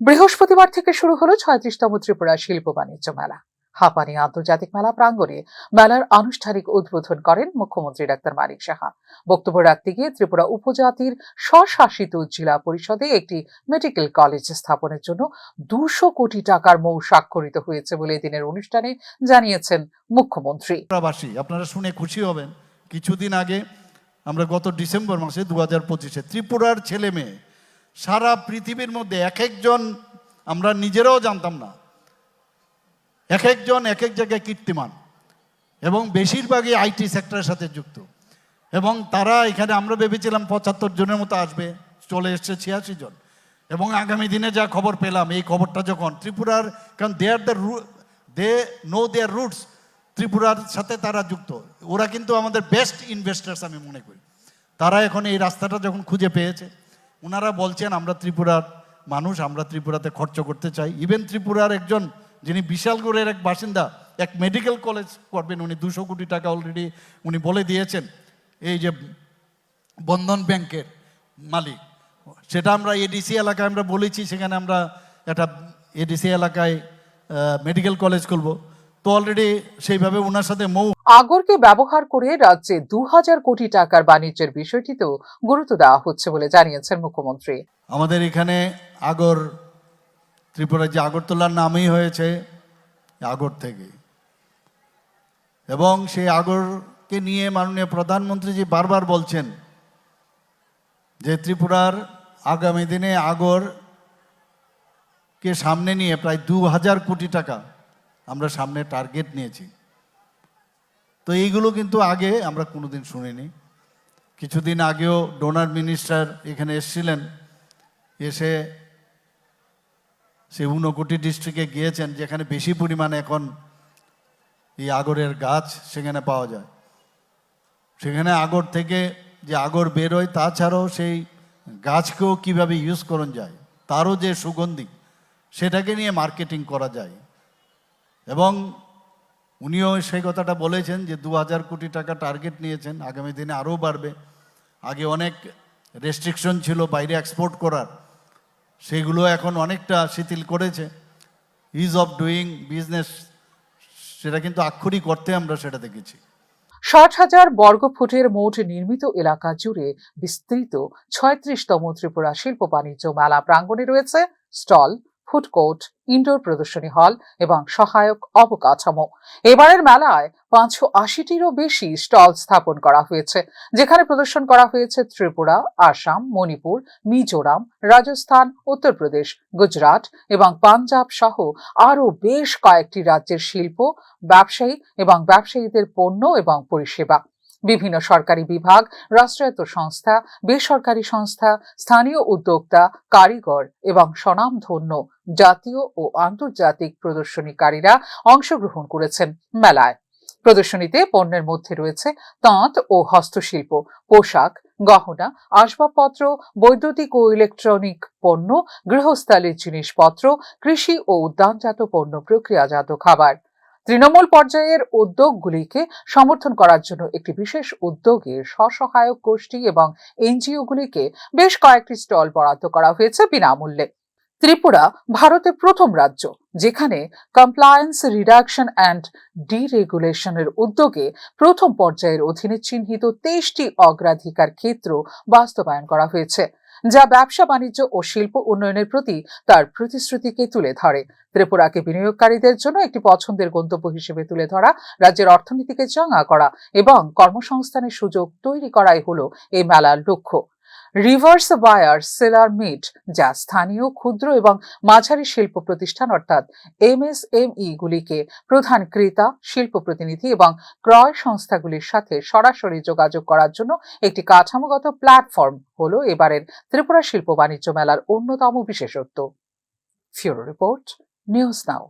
বৃহস্পতিবার থেকে শুরু হলো ছয়ত্রিশতম ত্রিপুরা শিল্প বাণিজ্য মেলা। হাপানি আন্তর্জাতিক মেলা প্রাঙ্গণে মেলার আনুষ্ঠানিক উদ্বোধন করেন মুখ্যমন্ত্রী ডাক্তার মানিক সাহা। বক্তব্য রাখতে গিয়ে ত্রিপুরা উপজাতির স্বশাসিত জেলা পরিষদে একটি মেডিকেল কলেজ স্থাপনের জন্য দুশো কোটি টাকার মৌ স্বাক্ষরিত হয়েছে বলে দিনের অনুষ্ঠানে জানিয়েছেন মুখ্যমন্ত্রী। আপনারা শুনে খুশি হবেন। কিছুদিন আগে আমরা গত ডিসেম্বর মাসে দু হাজার পঁচিশে ত্রিপুরার ছেলে মেয়ে সারা পৃথিবীর মধ্যে এক একজন আমরা নিজেরাও জানতাম না। এক একজন এক এক জায়গায় কীর্তিমান এবং বেশিরভাগই আইটি সেক্টরের সাথে যুক্ত। এবং তারা এখানে আমরা ভেবেছিলাম পঁচাত্তর জনের মতো আসবে, চলে এসছে ছিয়াশি জন। এবং আগামী দিনে যা খবর পেলাম, এই খবরটা যখন ত্রিপুরার, কারণ they are the they know their roots ত্রিপুরার সাথে তারা যুক্ত। ওরা কিন্তু আমাদের বেস্ট ইনভেস্টার্স আমি মনে করি। তারা এখন এই রাস্তাটা যখন খুঁজে পেয়েছে ওনারা বলছেন, আমরা ত্রিপুরার মানুষ, আমরা ত্রিপুরাতে খরচ করতে চাই। ইভেন ত্রিপুরার একজন, যিনি বিশালগড়ের এক বাসিন্দা, এক মেডিকেল কলেজ করবেন, উনি দুশো কোটি টাকা অলরেডি উনি বলে দিয়েছেন, এই যে বন্ধন ব্যাংকের মালিক। সেটা আমরা এডিসি এলাকায় আমরা বলেছি, সেখানে আমরা একটা এডিসি এলাকায় মেডিকেল কলেজ খুলবো। তো অলরেডি সেইভাবে ওনার সাথে মৌ আগরকে ব্যবহার করে রাজ্যে দু হাজার কোটি টাকার বাণিজ্যের বিষয়টিতেও গুরুত্ব দেওয়া হচ্ছে বলে জানিয়েছেন মুখ্যমন্ত্রী। আমাদের এখানে আগর, ত্রিপুরার যে আগরতলার নামই হয়েছে আগর থেকে। এবং সেই আগরকে নিয়ে মাননীয় প্রধানমন্ত্রীজি বারবার বলছেন যে ত্রিপুরার আগামী দিনে আগরকে সামনে নিয়ে প্রায় দু হাজার কোটি টাকা আমরা সামনে টার্গেট নিয়েছি। তো এইগুলো কিন্তু আগে আমরা কোনোদিন শুনিনি। কিছুদিন আগেও ডোনার মিনিস্টার এখানে এসেছিলেন, এসে সে ঊনকোটি ডিস্ট্রিক্টে গিয়েছেন, যেখানে বেশি পরিমাণে এখন এই আগরের গাছ সেখানে পাওয়া যায়। সেখানে আগর থেকে যে আগর বেরোয় তাছাড়াও সেই গাছকেও কীভাবে ইউজ করন যায়, তারও যে সুগন্ধি, সেটাকে নিয়ে মার্কেটিং করা যায়। এবং উনিও সেই কথাটা বলেছেন যে দু হাজার কোটি টাকা টার্গেট নিয়েছেন, আগামী দিনে আরও বাড়বে। আগে অনেক রেস্ট্রিকশন ছিল বাইরে এক্সপোর্ট করার, সেগুলো এখন অনেকটা শিথিল করেছে। ইজ অফ ডুইং বিজনেস সেটা কিন্তু আক্ষরিক অর্থে আমরা সেটা দেখেছি। ষাট হাজার বর্গফুটের মোট নির্মিত এলাকা জুড়ে বিস্তৃত ছয়ত্রিশতম ত্রিপুরা শিল্প বাণিজ্য মেলা প্রাঙ্গণে রয়েছে স্টল ফুড কোর্ট, ইনডোর প্রদর্শনী হল এবং সহায়ক অবকাঠামো। এবারের মেলায় পাঁচশো আশিটিরও বেশি স্টল স্থাপন করা হয়েছে, যেখানে প্রদর্শন করা হয়েছে ত্রিপুরা, আসাম, মণিপুর, মিজোরাম, রাজস্থান, উত্তরপ্রদেশ, গুজরাট এবং পাঞ্জাব সহ আরও বেশ কয়েকটি রাজ্যের শিল্প, ব্যবসায়ী এবং ব্যবসায়ীদের পণ্য এবং পরিষেবা। বিভিন্ন সরকারি বিভাগ, রাষ্ট্রায়ত্ত সংস্থা, বেসরকারি সংস্থা, স্থানীয় উদ্যোক্তা, কারিগর এবং স্বনামধন্য জাতীয় ও আন্তর্জাতিক প্রদর্শনীকারীরা অংশগ্রহণ করেছেন মেলায়। প্রদর্শনীতে পণ্যের মধ্যে রয়েছে তাঁত ও হস্তশিল্প, পোশাক, গহনা, আসবাবপত্র, বৈদ্যুতিক ও ইলেকট্রনিক পণ্য, গৃহস্থালির জিনিসপত্র, কৃষি ও উদ্যানজাত পণ্য, প্রক্রিয়াজাত খাবার। তৃণমূল পর্যায়ের উদ্যোগগুলিকে সমর্থন করার জন্য একটি বিশেষ উদ্যোগে স্বসহায়ক গোষ্ঠী এবং এনজিওগুলিকে বেশ কয়েকটি স্টল বরাদ্দ করা হয়েছে বিনামূল্যে। ত্রিপুরা ভারতের প্রথম রাজ্য, যেখানে কমপ্লায়েন্স রিডাকশন অ্যান্ড ডিরেগুলেশনের উদ্যোগে প্রথম পর্যায়ের অধীনে চিহ্নিত তেইশটি অগ্রাধিকার ক্ষেত্র বাস্তবায়ন করা হয়েছে। যা ব্যবসা, বাণিজ্য ও শিল্প উন্নয়নের প্রতি তার প্রতিশ্রুতিকে তুলে ধরে। ত্রিপুরাকে বিনিয়োগকারীদের জন্য একটি পছন্দের গন্তব্য হিসেবে তুলে ধরা, রাজ্যের অর্থনীতিকে চাঙা করা এবং কর্মসংস্থানের সুযোগ তৈরি করাই হল এই মেলার লক্ষ্য। রিভার্স বায়ার সেলার মিট যা স্থানীয় ক্ষুদ্র এবং মাঝারি শিল্প প্রতিষ্ঠান অর্থাৎ এমএসএমই গুলিকে প্রধান ক্রেতা, শিল্প প্রতিনিধি এবং ক্রয় সংস্থাগুলির সাথে সরাসরি যোগাযোগ করার জন্য একটি কাঠামোগত প্ল্যাটফর্ম হল এবারের ত্রিপুরা শিল্প বাণিজ্য মেলার অন্যতম বিশেষত্ব। ফিউরো রিপোর্ট, নিউজ নাও।